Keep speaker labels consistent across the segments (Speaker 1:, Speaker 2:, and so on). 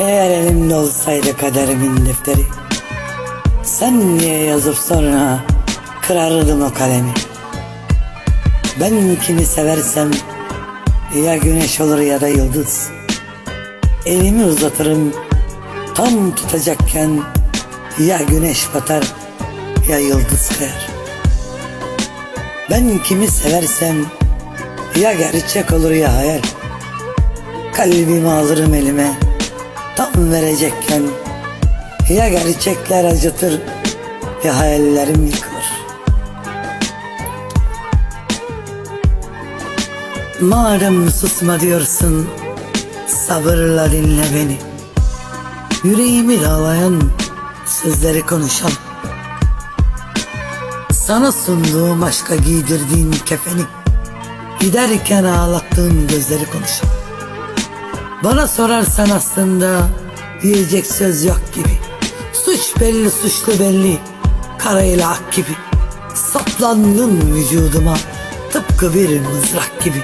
Speaker 1: Eğer elimde olsaydı kaderimin defteri Sen niye yazıp sonra kırardım o kalemi? Ben kimi seversem ya güneş olur ya da yıldız Elimi uzatırım tam tutacakken Ya güneş batar ya yıldız kayar. Ben kimi seversem ya gerçek olur ya hayal. Kalbimi alırım elime tam verecekken Ya gerçekler acıtır ya hayallerim yıkılır. Madem susma diyorsun sabırla dinle beni Yüreğimi dağlayan sözleri konuşalım Sana sunduğum aşka giydirdiğin kefeni Giderken ağlattığın gözleri konuşalım bana sorarsan aslında diyecek söz yok gibi. Suç belli suçlu belli. Karayla ak gibi. Saplandın vücuduma tıpkı bir mızrak gibi.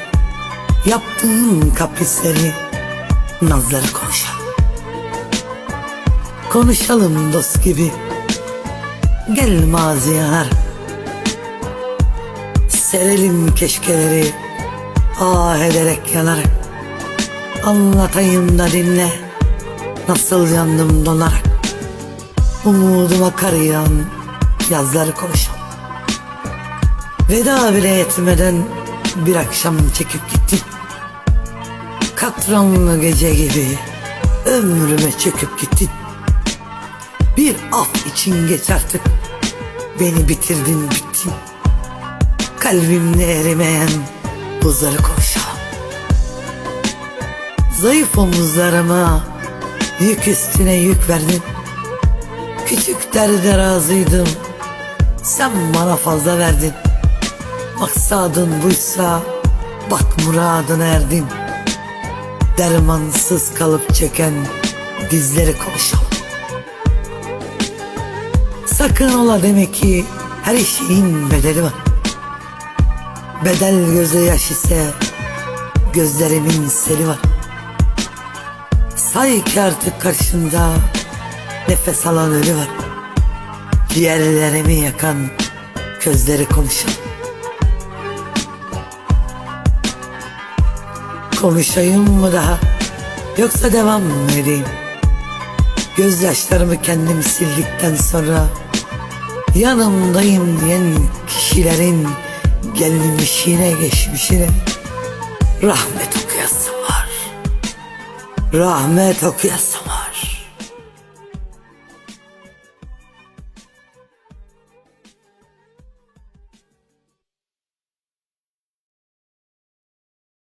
Speaker 1: Yaptığın kaprisleri nazları konuşalım. Konuşalım dost gibi. Gel mazi yanar. Serelim keşkeleri ah ederek yanarak. Anlatayım da dinle Nasıl yandım donarak Umuduma kar yağan Yazları konuşalım Veda bile etmeden Bir akşam çekip gittin Katranlı gece gibi Ömrüme çöküp gittin Bir af için geç artık Beni bitirdin bittin Kalbimde erimeyen Buzları konuşalım Zayıf omuzlarıma yük üstüne yük verdin. Küçük derde razıydım. Sen bana fazla verdin. Maksadın buysa bak muradına erdin. Dermansız kalıp çeken dizleri konuşalım. Sakın ola demek ki her şeyin bedeli var. Bedel gözü yaş ise gözlerimin seli var. Say ki artık karşında nefes alan ölü var. Ciğerlerimi yakan közleri konuşalım. Konuşayım mı daha yoksa devam mı edeyim? Gözyaşlarımı kendim sildikten sonra yanımdayım diyen kişilerin gelmişine geçmişine rahmet okuyasın var. Rahmet okuyasın